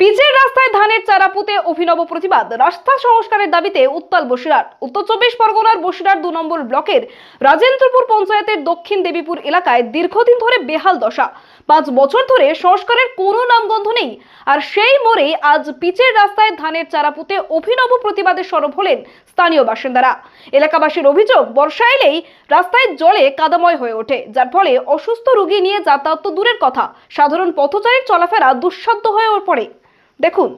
পিচের রাস্তায় ধানের চারা পুঁতে অভিনব প্রতিবাদ। রাস্তা সংস্কারের দাবিতে উত্তাল বসিরহাট। উত্তর চব্বিশ পরগনার বসিরহাট দু নম্বর ব্লকের রাজেন্দ্রপুর পঞ্চায়েতের দক্ষিণ দেবীপুর এলাকায় দীর্ঘদিন ধরে বেহাল দশা। পাঁচ বছর ধরে সংস্কারের কোনো নামগন্ধ নেই। আর সেই মোড়ে আজ পিচের রাস্তায় ধানের চারা পুঁতে অভিনব প্রতিবাদে সরব হলেন স্থানীয় বাসিন্দারা। এলাকাবাসীর অভিযোগ, বর্ষা এলেই রাস্তায় জলে কাদাময় হয়ে ওঠে, যার ফলে অসুস্থ রোগী নিয়ে যাতায়াত তো দূরের কথা। সাধারণ পথচারীর চলাফেরা দুঃসাধ্য হয়ে পড়ে। দেখুন।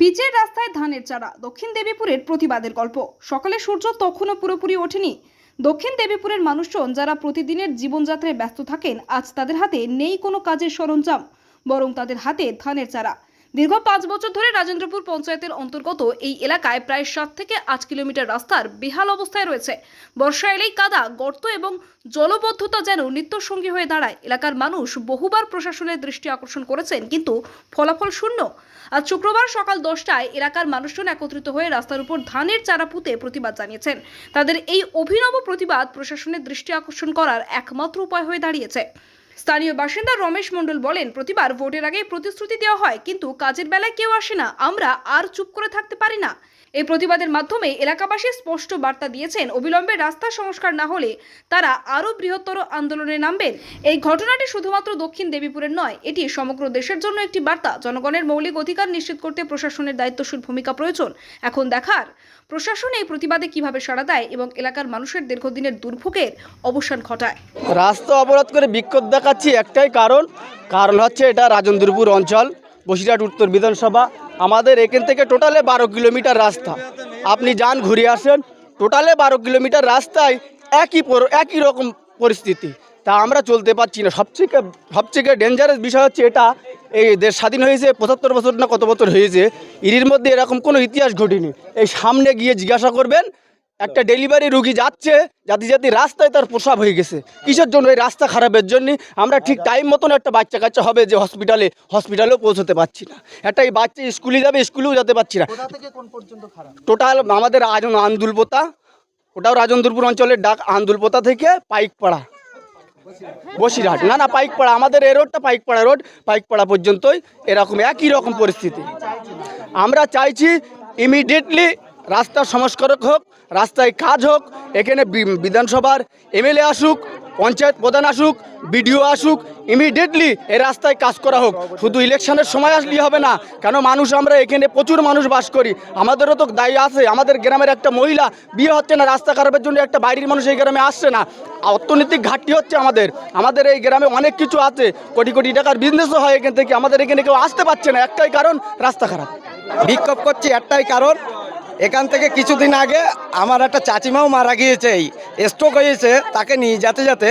পিচের রাস্তায় ধানের চারা, দক্ষিণ দেবীপুরের প্রতিবাদের গল্প। সকালে সূর্য তখনও পুরোপুরি ওঠেনি। দক্ষিণ দেবীপুরের মানুষজন যারা প্রতিদিনের জীবনযাত্রায় ব্যস্ত থাকেন, আজ তাদের হাতে নেই কোনো কাজের সরঞ্জাম, বরং তাদের হাতে ধানের চারা। দীর্ঘ পাঁচ বছর ধরে রাজেন্দ্রপুর পঞ্চায়েতের অন্তর্গত এই এলাকায় প্রায় সাত থেকে আট কিলোমিটার রাস্তার বেহাল অবস্থায় রয়েছে। বর্ষা এলেই কাদা, গর্ত এবং জলবদ্ধতা যেন নিত্যসঙ্গী হয়ে দাঁড়ায়। এলাকার মানুষ বহুবার প্রশাসনের দৃষ্টি আকর্ষণ করেছেন, কিন্তু ফলাফল শূন্য। আজ শুক্রবার সকাল দশটায় এলাকার মানুষজন একত্রিত হয়ে রাস্তার উপর ধানের চারা পুঁতে প্রতিবাদ জানিয়েছেন। তাদের এই অভিনব প্রতিবাদ প্রশাসনের দৃষ্টি আকর্ষণ করার একমাত্র উপায় হয়ে দাঁড়িয়েছে। স্থানীয় বাসিন্দা রমেশ মণ্ডল বলেন, প্রতিবার ভোটের আগে প্রতিশ্রুতি দেওয়া হয়, কিন্তু কাজের বেলায় কেউ আসে না। আমরা আর চুপ করে থাকতে পারি না। এই প্রতিবাদের মাধ্যমে এলাকাবাসী স্পষ্ট বার্তা দিয়েছেন, অবিলম্বে রাস্তা সংস্কার না হলে তারা আরও বৃহত্তর আন্দোলনে নামবেন। এই ঘটনাটি শুধুমাত্র দক্ষিণ দেবীপুরের নয়, এটি সমগ্র দেশের জন্য একটি বার্তা। জনগণের মৌলিক অধিকার নিশ্চিত করতে প্রশাসনের দায়িত্বশীল ভূমিকা প্রয়োজন। এখন দেখার, প্রশাসন এই প্রতিবাদে কীভাবে সাড়া দেয় এবং এলাকার মানুষের দীর্ঘদিনের দুর্ভোগের অবসান ঘটায়? রাস্তা অবরোধ করে বিক্ষোভ দেখাচ্ছি একটাই কারণ। কারণ হচ্ছে এটা রাজেন্দ্রপুর অঞ্চল, বসিরহাট উত্তর বিধানসভা। আমাদের এখান থেকে টোটালে বারো কিলোমিটার রাস্তা। আপনি যান, ঘুরে আসেন, টোটালে বারো কিলোমিটার রাস্তায় একই একই রকম পরিস্থিতি। তা আমরা চলতে পারছি না। সবথেকে সবথেকে ডেঞ্জারাস বিষয় হচ্ছে এটা, এই দেশ স্বাধীন হয়েছে, পঁচাত্তর বছর না কত বছর হয়েছে, এর মধ্যে এরকম কোনো ইতিহাস ঘটেনি। এই সামনে গিয়ে জিজ্ঞাসা করবেন একটা ডেলিভারি রুগী যাচ্ছে যাতে যাতে রাস্তায় তার প্রসাব হয়ে গেছে। কিসের জন্য এই রাস্তা খারাপের জন্য? আমরা ঠিক টাইম মতন একটা বাচ্চা কাচ্চা হবে যে হসপিটালে হসপিটালেও পৌঁছতে পারছি না। একটা এই বাচ্চা স্কুলে যাবে স্কুলেও যেতে পারছি না। টোটাল আমাদের আজ আন্দুলপোতা ওটাও রাজনদুরপুর অঞ্চলের ডাক আন্দুলপোতা থেকে পাইকপাড়া। বসিরহাট। না না পাইকপাড়া। আমাদের এই রোডটা পাইকপাড়া রোড। পাইকপাড়া পর্যন্তই এরকম একই রকম পরিস্থিতি। আমরা চাইছি ইমিডিয়েটলি রাস্তার সংস্কারক হোক রাস্তায় কাজ হোক, এখানে বিধানসভার এমএলএ আসুক, পঞ্চায়েত প্রধান আসুক, বিডিও আসুক ইমিডিয়েটলি এই রাস্তায় কাজ করা হোক। শুধু ইলেকশনের সময় আসলেই হবে না, কেন মানুষ আমরা এখানে প্রচুর মানুষ বাস করি। আমাদেরও তো দায়ী আছে, আমাদের গ্রামের একটা মহিলা বিয়ে হচ্ছে না, রাস্তা খারাপের জন্য একটা বাইরের মানুষ এই গ্রামে আসছে না। অর্থনৈতিক ঘাটতি হচ্ছে আমাদের আমাদের এই গ্রামে অনেক কিছু আছে, কোটি কোটি টাকার বিজনেসও হয় এখান থেকে, আমাদের এখানে কেউ আসতে পারছে না, একটাই কারণ রাস্তা খারাপ। বিক্ষোভ করছি একটাই কারণ এখান থেকে কিছুদিন আগে আমার একটা চাচিমাও মারা গিয়েছে, এই স্ট্রোক হয়েছে, তাকে নিয়ে যেতে যেতে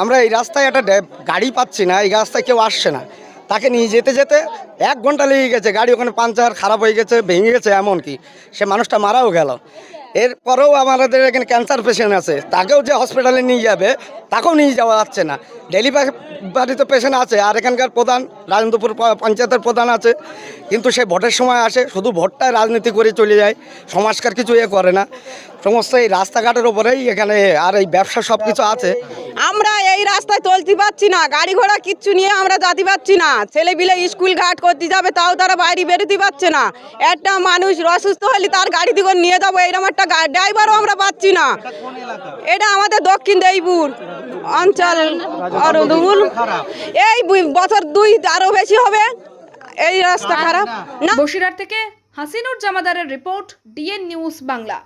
আমরা এই রাস্তায় একটা গাড়ি পাচ্ছি না, এই রাস্তায় কেউ আসছে না। তাকে নিয়ে যেতে যেতে এক ঘণ্টা লেগে গেছে, গাড়ি ওখানে পাঞ্চার খারাপ হয়ে গেছে, ভেঙে গেছে এমনকি। সে মানুষটা মারাও গেল। এরপরেও আমাদের এখানে ক্যান্সার পেশেন্ট আছে। তাকেও যে হসপিটালে নিয়ে যাবে, তাকেও নিয়ে যাওয়া যাচ্ছে না। ডেলিভারি বাড়িতে পেশেন্ট আছে, আর এখানকার প্রধান, রাজেন্দ্রপুর পঞ্চায়েতের প্রধান আছে। কিন্তু সে ভোটের সময় আসে, শুধু ভোটটায় রাজনীতি করে চলে যায়, সমাজকার কিছু এ করে না। সমস্ত এই রাস্তাঘাটের ওপরেই এখানে আর এই ব্যবসা সব কিছু আছে। আমরা এই রাস্তায় চলতে পারছি না গাড়ি ঘোড়া কিচ্ছু নিয়ে আমরা যেতে পারছি না। ছেলে বিলে স্কুল ঘাট করতে যাবে তাও তারা বাইরে বেরোতে পারছে না। একটা মানুষ অসুস্থ হলে তার গাড়ি থেকে নিয়ে যাব এরকম একটা ড্রাইভারও আমরা পাচ্ছি না। এটা আমাদের দক্ষিণ দেইপুর অঞ্চল অরুদুল এই বছর দুই আরও বেশি হবে এই রাস্তা খারাপ। না বসিরহাট থেকে হাসিনুর জামাদারের রিপোর্ট ডিএন নিউজ বাংলা।